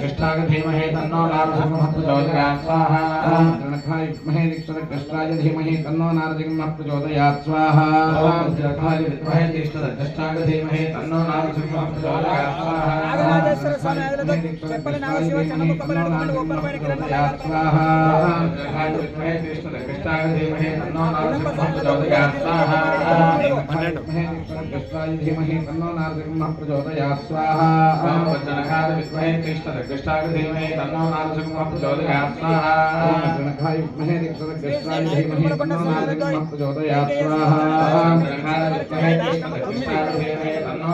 कृष्णाय धीमहे तन्नो नारसिंहः प्रचोदयात् स्वाहा कृष्णाय विद्महे कृष्णाय धीमहि तन्नो नारसिंहः प्रचोदयात् स्वाहा कृष्णाय विद्महे कृष्णाय धीमहि तन्नो नारसिंहः प्रचोदयात् स्वाहा कृष्णाय विद्महे कृष्णाय धीमहि तन्नो नारसिंहः प्रचोदयात् स्वाहा कृष्णाय धीमहि तन्नो नारसिंहः प्रचोदयात् स्वाहा जलखाय विद्महे कृष्णाय धीमहि तन्नो नारसिंहः प्रचोदयात् स्वाहा जलखाय विद्महे कृष्णाय धीमहि तन्नो नारसिंहः प्रचोदयात् स्वाहा जलखाय विद्महे कृष्णाय धीमहि तन्नो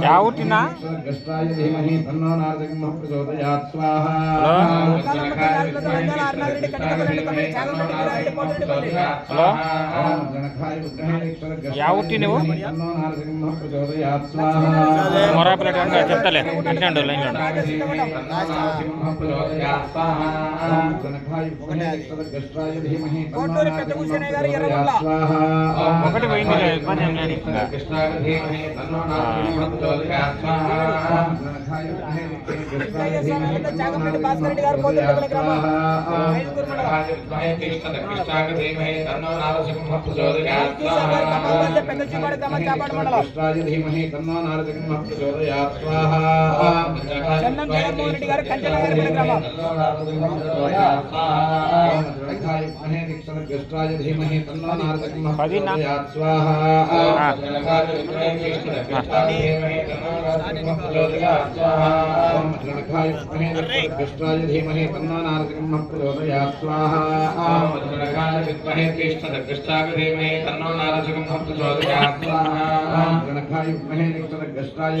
क्या उठिना? कृष्णाय धीमहि तन्नो नारसिंहः प्रचोदयात् स्वाहा హలో యా ఊటి నువ్వు? మొరాపిల్లట అంటే చెప్తలే అంటే ఉండు లైన్లో ఉండు. కోటూరి పెద్ద భూషణయ్య గారు ఎర్రగొండ. ఒకటి పోయింది ఇబ్బంది ఏం లేదు ఇంకా. చాగంపేట భాస్కర్ రెడ్డి గారు పోతున్నపల్లి గ్రామం विद्महे दिक्षरग्रष्टाय धीमहि तन्नो नारदकं प्रचोदयात् स्वाहा। जलकार्यविक्रयणेश्वरग्रष्टाय